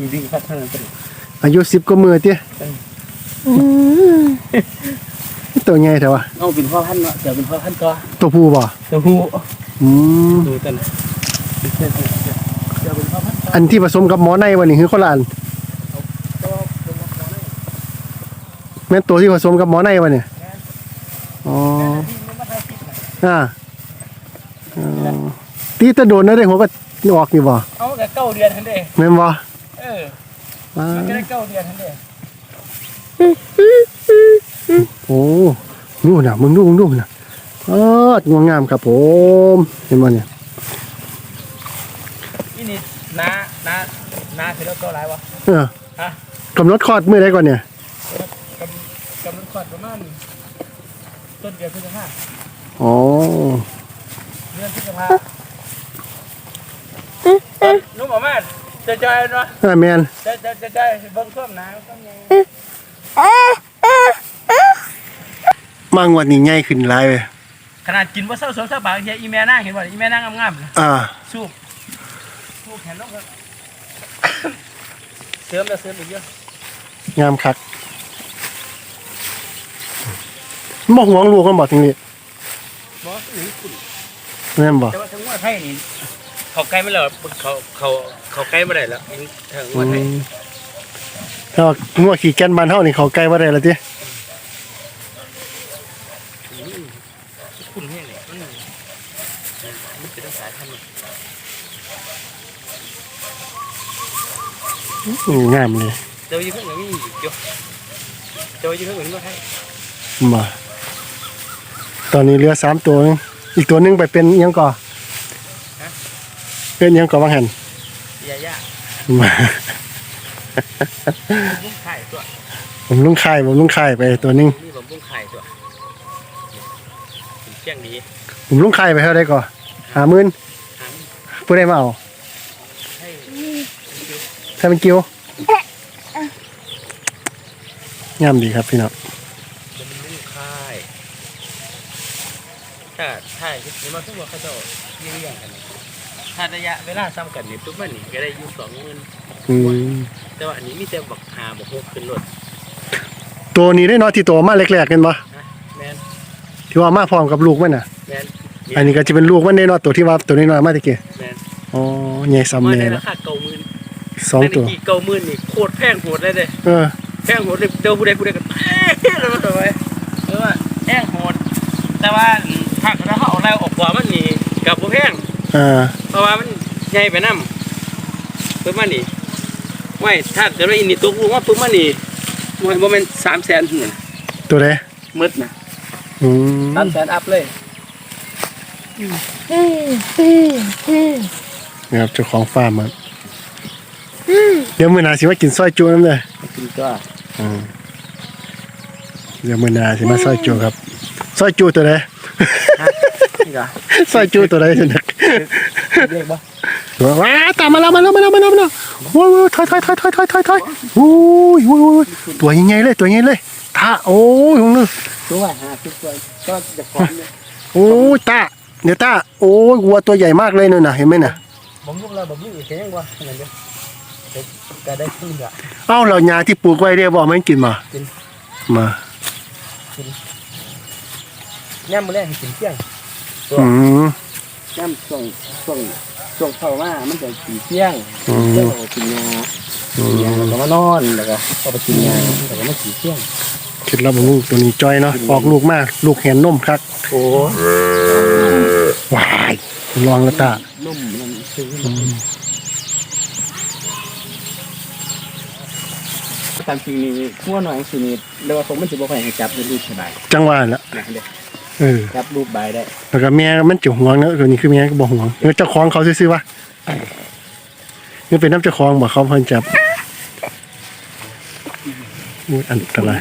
มีวิ่งพัฒนาไปอายุสิบกว่ามือเตี้ยอืมตัวใหญ่แต่ว่าเอาเป็นพ่อพันธุ์เนาะเดี๋ยวเป็นพ่อพันธุ์ก็ตัวผู้บ่เต้าหู้อืมดูกันนะเดี๋ยวเป็นพ่อพันธุ์อันที่ผสมกับหมอในวันนี้คือคนละอันก็เป็นพ่อพันธุ์แม่นตัวที่ผสมกับหมอในวันนี้อ๋อที่มันมาถ่ายคลิปนะอ่าอ๋อตีแตะโดนนะได้หัวก็ออกนี่บ่เอาแต่เก้าเดือนทันเด้แม่นบ่ เอออ่ามันก็ได้เก้าเดือนทันเด้โอ้นู่นน่ะมึงดูมึงดูน่ะเอองวงงามครับผมเห็นบ่เนี่ยนี่นี่น้าน้าน้าคือแล้วตัวอะไรวะเออฮะกำหนดคลอดมื้อใดก่อนเนี่ยกำกำลังขอดประมาณต้นเดือนพฤษภาอ๋อเดือนพฤษภานุ่มออกมา จะจอยเนาะอ่าแม่นจะจะจะจะเบิ่งท่วมน้ำท่วมยังมางวดนี้ใหญ่ขึ้นหลายเว้ยขนาดกินว่าเศร้าสมสบายเฮียอีแม่นั่งเห็นบ่อีแม่นั่งงามๆนะอ่าสู้สู้แขนลงครับเสริมแล้วเสริมอีกเยอะงามคักบ่ห่วงลูกกันบ่ทีนี้บอสหรือคุณแม่นบ่แต่ว่าทั้งว่าไทยนี่ เขาใกล้ไม่แล้วเขาเขาเขาใกล้ไม่ได้แล้วทั้งอืว่าไทยมถ้างัวขี่แก่นบ้านเฮานี่เขาใกล้บ่ได้แล้วติคุณเนี่ยเนี่ยมันมันเป็นภาษาไทยมันอืมงามเลยเจ้าอยู่ข้างหลังนี่เดี๋ยวเจ้าอยู่ข้างหลังนี่ว่าไทยมาตอนนี้เหลือสามตัวนึงอีกตัวหนึงไปเป็นอิหยังก่อ เป็นอิหยังก่อว่าหั่นยาย่ามาบุ้งไข่ตัวผมลุงคายผมลุงคายไปตัวหนึงนี่ผมบุ้งไข่ตัวเชียงดีผมลุงคายไปเท่าไดก่อ50,000หามผู้ใดมาเอาให้ถ้าเป็นกิ้วงามดีครับพี่น้องเป็นบุ้งไข่ถ้าถ้าเห็นมาทุกวันเขาจะเลี้ยงกัน ถ้าระยะเวลาซ้ำกันนี่ปุ๊บมันนี่ก็ได้อยู่สองหมื่นอืมแต่ว่าอันนี้มีแต่บักหาบักหกขึ้นรถตัวนี้ได้เนาะที่ตัวมาแรกๆกันบ่นะแมนที่ว่ามาพร้อมกับลูกมันน่ะ แมนอันนี้ก็จะเป็นลูกมันได้เนาะตัวที่ว่าตัวน้อยๆมาตะกี้แมนอ๋อใหญ่ซ้ำมาแน่ในแล้ราวคาเก้าหมื่นสองตัว แต่ในกี่เก้าหมื่นนี่โคตรแพงโหดเลยเด้ เออแพงโหดเลยเจอผู้ใดผู้ใดกันเอ๊ะแล้วมันทำไมเออว่าแพงโหดแต่ว่าถ้าเขาเอาแล้วออกกว่ามันนี่กับบ่แพงอ่า ใหญ่ไปนำเพิ่นมานี่ไม่ถ้าเกิดว่าอินนี่ตกลงว่าปุ๊บมานี่มันบ่แม่น300,000พุ่นน่ะตัวใดหมึดนะอืม300,000อัพเลยอืมอืมอืมนะครับเจ้าของฟาร์มครับเดี๋ยวมื้อหน้าสิมากินซอยจุนำเด้อกินตัวอืมเดี๋ยวมื้อหน้าสิมาซอยจุครับซอยจุตัวใดนี่ก็ซอยจุตัวใดสินักเรียกบ่ ว้าตามมาแล้วมาแล้วมาแล้วมาแล้วมาแล้วโอ้ยถอยถอยถอยถอยถอยถอยถอยโอ้ยโอ้ยโอ้ยตัวใหญ่เลยตัวใหญ่เลยตาโอ้ยของนึงตัวหาทุกตัวก็จะพร้อมเลยโอ้ยตาเดี๋ยวตาโอ้ยวัวตัวใหญ่มากเลยนู่นน่ะเห็นไหมน่ะผมลูกเราผมลูกอีกแค่ยังวะขนาดเดียวเดี๋ยวก็ได้ขึ้นละเอ้าเรายาที่ปลูกไว้เรียบอกมันกินมากินมาย่ำมือแรกกินเที่ยงอืมย่ำส่งส่ง ส่งเข้ามามันจะกินเที่ยงอืม เที่ยงเราก็กินยาอืกินยามแล้วก็มานอนแล้วก็ก็ไปกินยาแล้วก็มากินเที่ยงคิดแล้วผมลูกตัวนี้จ้อยเนาะออกลูกมากลูกเห็นนมครับโอ้วายลองแล้วตานุ่มมันซื้ออืมตามจริงนี่ขั้วหน่อยสินี่เรียกว่าผมมันจะบ่ค่อยให้จับรูปสบายจังหวะละนะเด็ก เออจับรูปใบได้แล้วก็แม่มันจะห่วงเนอะตัวนี้คือแม่ก็บ่ห่วงเออเจ้าของเขาซื่อๆวะนี่เป็นน้ำเจ้าของบ่เขาเพิ่นจับอู้อันตราย